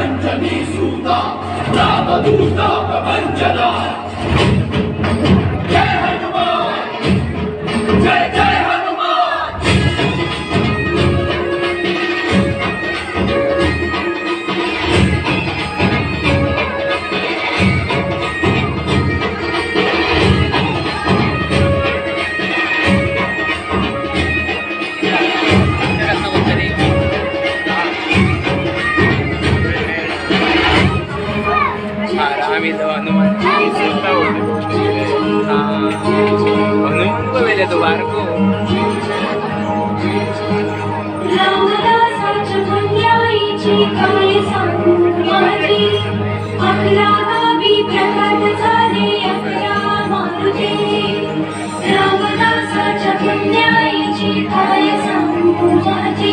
अंजनी सूता रामदूता प्रपंचना आम्ही तो हनुमानची सुद्धा होतो हनुमान बघायला तो बारको. रामदासाच्या काय सांगू माझी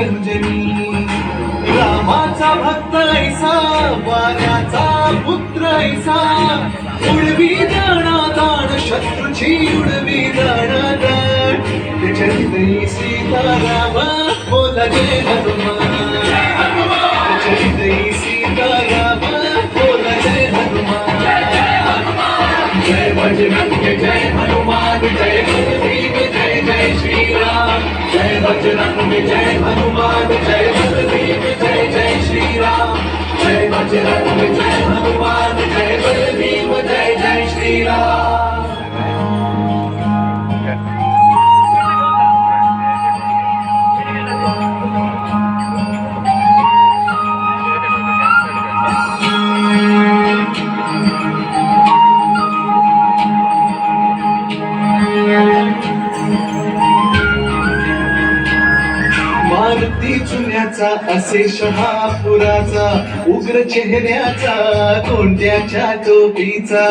म्हणजे कुणाची अंजनी रामाचा भक्त ऐसा वाऱ्याचा पुत्र ऐसा. उडवी दाणा दाण शत्रूची उडवी दाणा दाण. त्याच्या हृदयी सीताराम बोला जय हनुमान. त्याच्या हृदयी सीताराम बोला जय हनुमान. जय भजन जय हनुमान जय बलदेव जय बजरंग जय हनुमान जय बलदेव जय जय श्री राम जय बजरंग जय हनुमान जय बलदेव जय जय श्री राम मारुती चुन्याचा असे शहापुराचा उग्र चेहऱ्याचा कोंड्याच्या टोपीचा.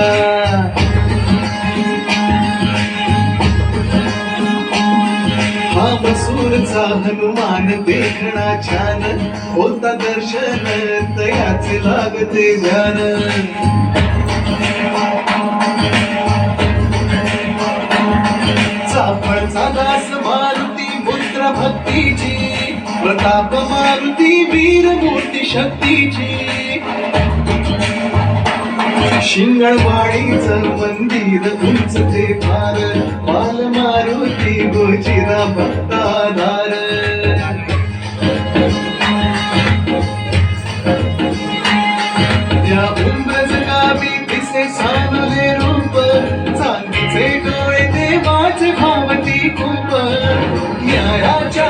हा मसूरचा हनुमान देखणा छान होता दर्शन तयाचे लागते ध्यान चापळचा दास मारुती पुत्र भक्तीची प्रताप मारुती वीर मूर्ती शक्तीची. शिंगणवाडीचं मंदिर उंच ते फार माल मारुती गोचिरा भक्ताधार.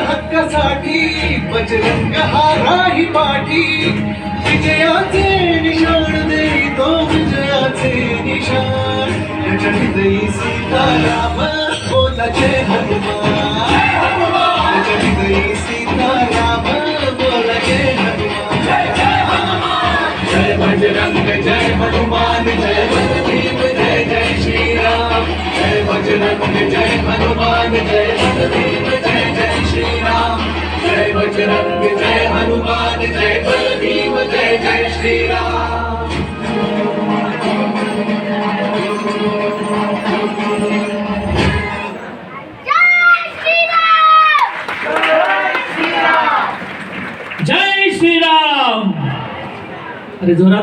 हक्कासाठी बजरंग हा राही पाठी. विजयाचे निशाण देई तो विजयाचे निशाण. त्याच्या हृदयी सीताराम बोला जय हनुमान. त्याच्या हृदयी सीताराम बोला जय हनुमान. जय बजरंग जय हनुमान जय बलदेव जय जय श्रीराम. जय बजरंग जय हनुमान जय बलदेव. बजरंग जय हनुमान जय बलदेव जय जय श्रीराम। जय श्रीराम। अरे जोरात